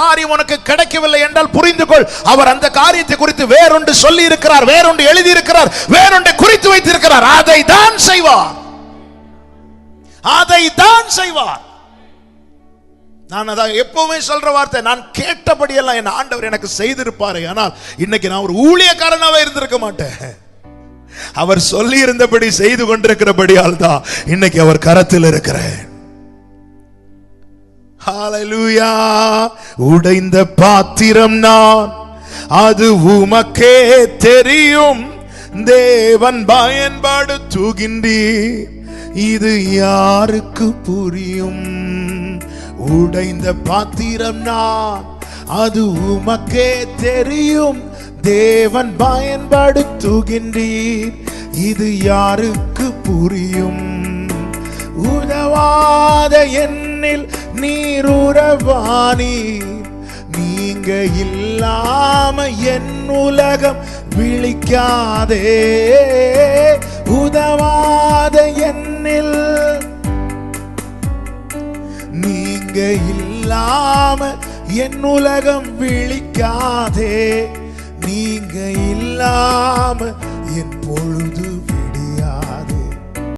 காரியம் உனக்கு கிடைக்கவில்லை என்றால் புரிந்து கொள் அவர் அந்த காரியத்தை குறித்து வேறொன்று சொல்லி இருக்கிறார் வேறொன்று எழுதி இருக்கிறார் வேறொன்று குறித்து வைத்திருக்கிறார். அதை தான் செய்வார். அதை தான் செய்வார். நான் அதான் எப்பவுமே சொல்ற வார்த்தை நான் கேட்டபடியெல்லாம் என் ஆண்டவர் எனக்கு செய்திருப்பாரு. ஆனால் இன்னைக்கு நான் ஒரு ஊழியக்காரனாவே இருந்திருக்க மாட்டேன். அவர் சொல்லி இருந்தபடி செய்து கொண்டிருக்கிறபடியால் தான் இன்னைக்கு அவர் கரத்தில் இருக்கிறேன். ஹalleluya. உடைந்த பாத்திரம் நான். அது உமக்கே தெரியும். தேவன் பயன்படுத்துகின்றீர் இது யாருக்கு புரியும்? உடைந்த பாத்திரம் நான். அது உமக்கே தெரியும். தேவன் பயன்படுத்துகின்றீர் இது யாருக்கு புரியும்? உதவாத என் என்னில் உறவானீர் நீங்க இல்லாம என் உலகம் விழிக்காதே. உதவாத என்னில். நீங்க இல்லாம என் உலகம் விழிக்காதே. நீங்க இல்லாம என் பொழுது